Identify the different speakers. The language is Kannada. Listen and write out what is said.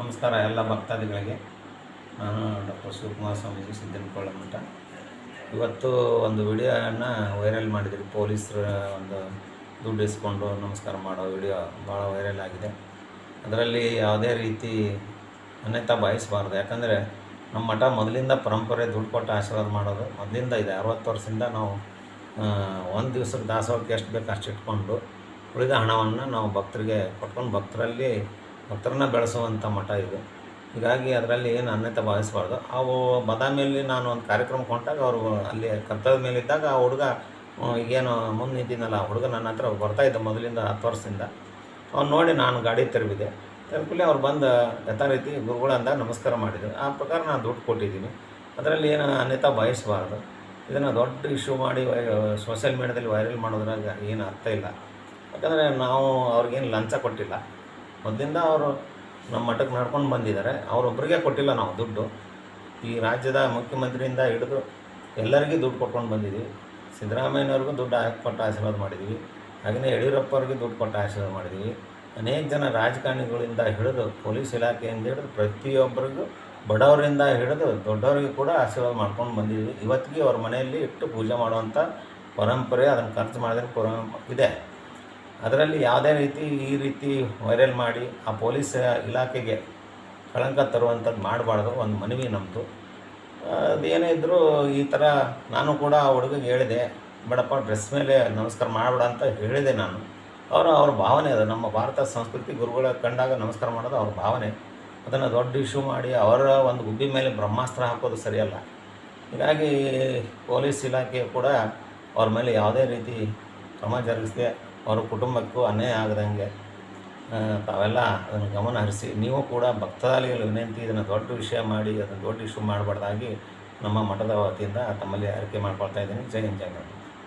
Speaker 1: ನಮಸ್ಕಾರ ಎಲ್ಲ ಭಕ್ತಾದಿಗಳಿಗೆ. ನಾನು ಡಾಕ್ಟರ್ ಶಿವಕುಮಾರ ಸ್ವಾಮೀಜಿ ಸಿದ್ದನಕೊಳ್ಳ ಮಠ. ಇವತ್ತು ಒಂದು ವಿಡಿಯೋನ ವೈರಲ್ ಮಾಡಿದ್ರಿ. ಪೊಲೀಸರ ಒಂದು ದುಡ್ಡು ಇಸ್ಕೊಂಡು ನಮಸ್ಕಾರ ಮಾಡೋ ವಿಡಿಯೋ ಭಾಳ ವೈರಲ್ ಆಗಿದೆ. ಅದರಲ್ಲಿ ಯಾವುದೇ ರೀತಿ ಅನ್ಯತಾ ಬಯಸಬಾರ್ದು ಯಾಕಂದರೆ ನಮ್ಮ ಮಠ ಮೊದಲಿಂದ ಪರಂಪರೆ ದುಡ್ಡು ಕೊಟ್ಟು ಆಶೀರ್ವಾದ ಮಾಡೋದು, ಮೊದಲಿಂದ ಇದೆ. ಅರವತ್ತು ವರ್ಷದಿಂದ ನಾವು ಒಂದು ದಿವ್ಸಕ್ಕೆ ದಾಸೋಹಕ್ಕೆ ಎಷ್ಟು ಬೇಕು ಅಷ್ಟು ಇಟ್ಕೊಂಡು ಉಳಿದ ಹಣವನ್ನು ನಾವು ಭಕ್ತರಿಗೆ ಕೊಟ್ಕೊಂಡು ಭಕ್ತರಲ್ಲಿ ಭಕ್ತರನ್ನ ಬೆಳೆಸುವಂಥ ಮಠ ಇದು. ಹೀಗಾಗಿ ಅದರಲ್ಲಿ ಏನು ಅನ್ಯತೆ ಭಾವಿಸಬಾರ್ದು. ಅವು ಬದಾಮಿಯಲ್ಲಿ ನಾನು ಒಂದು ಕಾರ್ಯಕ್ರಮಕ್ಕೆ ಹೊಂಟಾಗ ಅವರು ಅಲ್ಲಿ ಕರ್ತವ್ಯದ ಮೇಲೆ ಇದ್ದಾಗ ಆ ಹುಡುಗ ಈಗೇನು ಮುಂದೆ ನಿಂತಿದ್ದಲ್ಲ ಆ ಹುಡುಗ ನನ್ನ ಹತ್ರ ಬರ್ತಾ ಇದ್ದ ಮೊದಲಿಂದ ಹತ್ತು ವರ್ಷದಿಂದ. ಅವ್ನು ನೋಡಿ ನಾನು ಗಾಡಿ ತೆರವಿದೆ. ತೆರಕೂಲೆ ಅವ್ರು ಬಂದು ಯಥಾ ರೀತಿ ಗುರುಗಳು ನಮಸ್ಕಾರ ಮಾಡಿದ್ರು. ಆ ಪ್ರಕಾರ ನಾನು ದುಡ್ಡು ಕೊಟ್ಟಿದ್ದೀನಿ. ಅದರಲ್ಲಿ ಏನು ಅನ್ಯತಾ ಭಾವಿಸಬಾರ್ದು. ಇದನ್ನು ದೊಡ್ಡ ಇಶ್ಯೂ ಮಾಡಿ ಸೋಷಿಯಲ್ ಮೀಡಿಯಾದಲ್ಲಿ ವೈರಲ್ ಮಾಡೋದ್ರಾಗ ಏನು ಅರ್ಥ ಇಲ್ಲ. ಯಾಕಂದರೆ ನಾವು ಅವ್ರಿಗೇನು ಲಂಚ ಕೊಟ್ಟಿಲ್ಲ. ಮೊದಲಿಂದ ಅವರು ನಮ್ಮ ಮಠಕ್ಕೆ ನಡ್ಕೊಂಡು ಬಂದಿದ್ದಾರೆ. ಅವರೊಬ್ಬರಿಗೆ ಕೊಟ್ಟಿಲ್ಲ ನಾವು ದುಡ್ಡು. ಈ ರಾಜ್ಯದ ಮುಖ್ಯಮಂತ್ರಿಯಿಂದ ಹಿಡಿದು ಎಲ್ಲರಿಗೂ ದುಡ್ಡು ಕೊಟ್ಕೊಂಡು ಬಂದಿದ್ದೀವಿ. ಸಿದ್ದರಾಮಯ್ಯನವ್ರಿಗೂ ದುಡ್ಡು ಕೊಟ್ಟು ಆಶೀರ್ವಾದ ಮಾಡಿದ್ದೀವಿ. ಹಾಗೆಯೇ ಯಡಿಯೂರಪ್ಪವ್ರಿಗೆ ದುಡ್ಡು ಕೊಟ್ಟು ಆಶೀರ್ವಾದ ಮಾಡಿದ್ದೀವಿ. ಅನೇಕ ಜನ ರಾಜಕಾರಣಿಗಳಿಂದ ಹಿಡಿದು ಪೊಲೀಸ್ ಇಲಾಖೆಯಿಂದ ಹಿಡಿದು ಪ್ರತಿಯೊಬ್ಬರಿಗೂ ಬಡವರಿಂದ ಹಿಡಿದು ದೊಡ್ಡವರಿಗೂ ಕೂಡ ಆಶೀರ್ವಾದ ಮಾಡ್ಕೊಂಡು ಬಂದಿದ್ದೀವಿ. ಇವತ್ತಿಗೆ ಅವ್ರ ಮನೆಯಲ್ಲಿ ಇಟ್ಟು ಪೂಜೆ ಮಾಡುವಂಥ ಪರಂಪರೆ ಅದನ್ನು ಖರ್ಚು ಮಾಡಿದ್ರೆ ಪರಂ ಇದೆ. ಅದರಲ್ಲಿ ಯಾವುದೇ ರೀತಿ ಈ ರೀತಿ ವೈರಲ್ ಮಾಡಿ ಆ ಪೊಲೀಸ್ ಇಲಾಖೆಗೆ ಕಳಂಕ ತರುವಂಥದ್ದು ಮಾಡಬಾರ್ದು, ಒಂದು ಮನವಿ ನಮ್ಮದು ಅದೇನೇ ಇದ್ದರೂ ಈ ಥರ ನಾನು ಕೂಡ ಆ ಹುಡುಗಿಗೆ ಹೇಳಿದೆ, ಬೇಡಪ್ಪ, ಡ್ರೆಸ್ ಮೇಲೆ ನಮಸ್ಕಾರ ಮಾಡಬೇಡ ಅಂತ ಹೇಳಿದೆ ನಾನು. ಅವರ, ಅವ್ರ ಭಾವನೆ ಅದು. ನಮ್ಮ ಭಾರತ ಸಂಸ್ಕೃತಿ ಗುರುಗಳ ಕಂಡಾಗ ನಮಸ್ಕಾರ ಮಾಡೋದು ಅವ್ರ ಭಾವನೆ. ಅದನ್ನು ದೊಡ್ಡ ಇಶ್ಯೂ ಮಾಡಿ ಅವರ ಒಂದು ಗುಬ್ಬಿ ಮೇಲೆ ಬ್ರಹ್ಮಾಸ್ತ್ರ ಹಾಕೋದು ಸರಿಯಲ್ಲ. ಹೀಗಾಗಿ ಪೊಲೀಸ್ ಇಲಾಖೆ ಕೂಡ ಅವ್ರ ಮೇಲೆ ಯಾವುದೇ ರೀತಿ ಕ್ರಮ ಜರುಗಿಸದೆ ಅವ್ರ ಕುಟುಂಬಕ್ಕೂ ಅನ್ಯಾಯ ಆಗದಂಗೆ ತಾವೆಲ್ಲ ಅದನ್ನು ಗಮನ ಹರಿಸಿ ನೀವು ಕೂಡ ಭಕ್ತಾದಿಗಳ ವಿನಂತಿ ಇದನ್ನು ದೊಡ್ಡ ವಿಷಯ ಮಾಡಿ, ಅದನ್ನು ದೊಡ್ಡ ಇಶ್ಯೂ ಮಾಡಬಾರ್ದಾಗಿ ನಮ್ಮ ಮಠದ ವತಿಯಿಂದ ತಮ್ಮಲ್ಲಿ ಅರಿಕೆ ಮಾಡ್ಕೊಳ್ತಾ ಇದ್ದೀನಿ ಜೈ ಹಿಂದ್, ಜೈ.